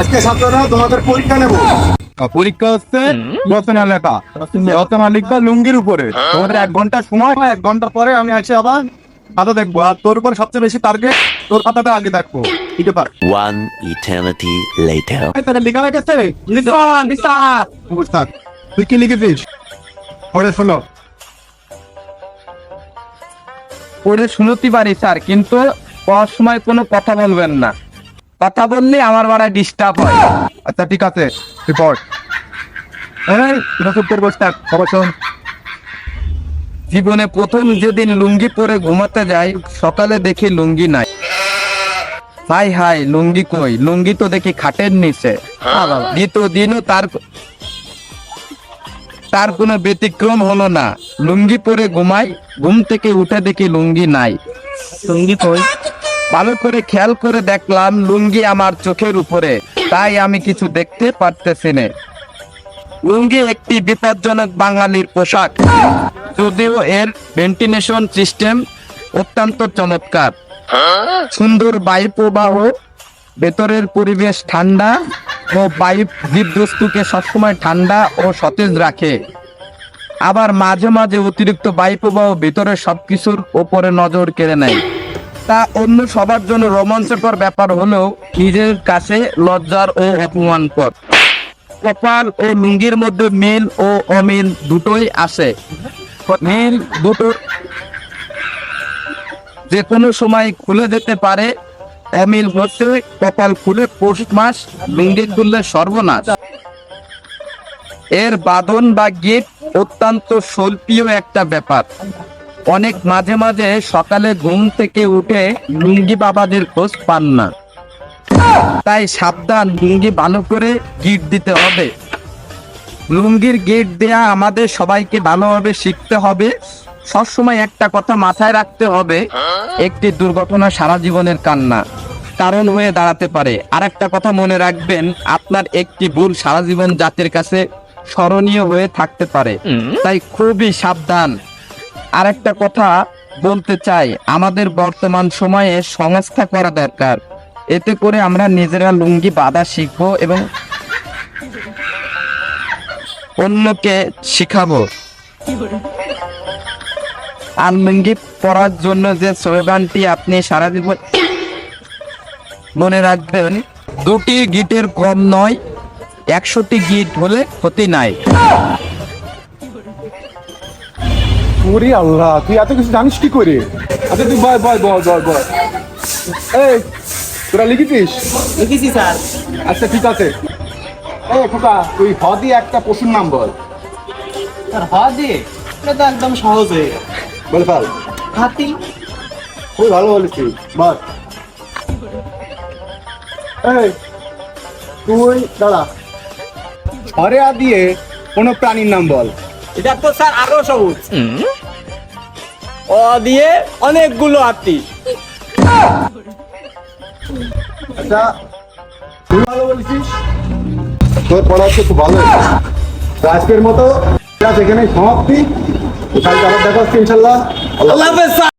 আজকে ছাত্ররা তোমাদের পরীক্ষা নেব। পরীক্ষা হচ্ছে রচনা লেখা। রচনা লিখবা লুঙ্গির উপরে। তোমাদের এক ঘণ্টা সময় এক ঘণ্টা পরে আমি আসি আবার খাতা দেখব। আর তোর উপর সবচেয়ে বেশি টার্গেট তোর খাতাটা আগে দেখব ঠিক আছে One eternity later. লিখা হয়ে গেছে। তুই কি লিখেছিস? পড়ে শোনো। পড়ে শুনতে পারি স্যার কিন্তু পড়ার সময় কোনো কথা বলবেন না। কথা বললে আমার বাড়ায় ডিস্টার্ব হয়। আচ্ছা ঠিক আছে তুই পড়। এই তোরা চুপ করে বসে থাক খবর শোন। জীবনে প্রথম যেদিন লুঙ্গি পরে ঘুমাতে যাই সকালে দেখি লুঙ্গি নাই। হাই হাই লুঙ্গি কই? লুঙ্গি তো দেখি খাটের নিচে। দ্বিতীয় দিনও তার তার কোনো ব্যতিক্রম হলো না। লুঙ্গি পরে ঘুমাই ঘুম থেকে উঠে দেখি লুঙ্গি নাই। লুঙ্গি কই? ভালো করে খেয়াল করে দেখলাম লুঙ্গি আমার চোখের উপরে। তাই আমি কিছু দেখতে পারতেছি না। লুঙ্গি একটি বিপজ্জনক বাঙালির পোশাক। যদিও এর ভেন্টিলেশন সিস্টেম অত্যন্ত চমৎকার। সুন্দর বায়ু প্রবাহ ভেতরের পরিবেশ ঠান্ডা ও বায়ু জীববস্তুকে সবসময় ঠান্ডা ও সতেজ রাখে। আবার মাঝে মাঝে অতিরিক্ত বায়ু প্রবাহ ভিতরে সবকিছুর ওপরে নজর কেড়ে নেয়। তা অন্য সবার জন্য রোমাঞ্চকর ব্যাপার হলেও নিজের কাছে লজ্জার ও অপমানকর। কপাল ও লুঙ্গির মধ্যে মিল ও অমিল দুটোই আছে। মিল দুটো যে কোনো সময় খুলে যেতে পারে। অমিল হচ্ছে কপাল খুলে পৌষ মাস, লুঙ্গি খুললে সর্বনাশ। এর বাঁধন বা গিট অত্যন্ত স্বল্পীয় একটা ব্যাপার। অনেক মাঝে মাঝে সকালে ঘুম থেকে উঠে লুঙ্গি বাবাদের খোঁজ পান না। তাই সাবধান লুঙ্গি ভালো করে গিট দিতে হবে। লুঙ্গির গিট দেয়া আমাদের সবাইকে ভালোভাবে শিখতে হবে। সবসময় একটা কথা মাথায় রাখতে হবে, একটি দুর্ঘটনা সারা জীবনের কান্না। কারণ হয়ে দাঁড়াতে পারে। আর একটা কথা মনে রাখবেন, আপনার একটি ভুল সারা জীবন জাতির কাছে স্মরণীয় হয়ে থাকতে পারে। তাই খুবই সাবধান। আর একটা কথা বলতে চাই, আমাদের বর্তমান সময়ে সংস্থা করা দরকার। এতে করে আমরা নিজেরা লুঙ্গি বাঁধা শিখব এবং অন্যকে শিখাবো। আর লুঙ্গি পরার জন্য যে স্লোগানটি আপনি সারা জীবন মনে রাখবেন, দুটি গিটের কম নয়, একশোটি গিট হলে ক্ষতি নাই। ওরে আল্লাহ তুই এত কিছু জানিস কি করে? আচ্ছা তুই বয় বয় বয় বয় বয়। এই তোরা লিখেছিস? লিখেছি স্যার। আচ্ছা ঠিক আছে। এই খোকা তুই হ দিয়ে একটা পশুর নাম বল। স্যার হ দিয়ে এটা তো একদম সহজ হয়ে গেল। বলে ফেল। হাতি? খুবই ভালো বলেছিস বল। এই তুই দাঁড়া। হরেয়া দিয়ে কোনো প্রাণীর নাম বল। এটা তো স্যার আরও সহজ। অ দিয়ে অনেকগুলো হাতি আচ্ছা তুই ভালো বলছিস? তোর পড়া হচ্ছে খুব ভালো। আজকের মতো এখানে সমাপ্তি। কালকে আবার দেখা হচ্ছে ইনশাল্লাহ। আল্লাহ আল্লাহ হাফেজ স্যার।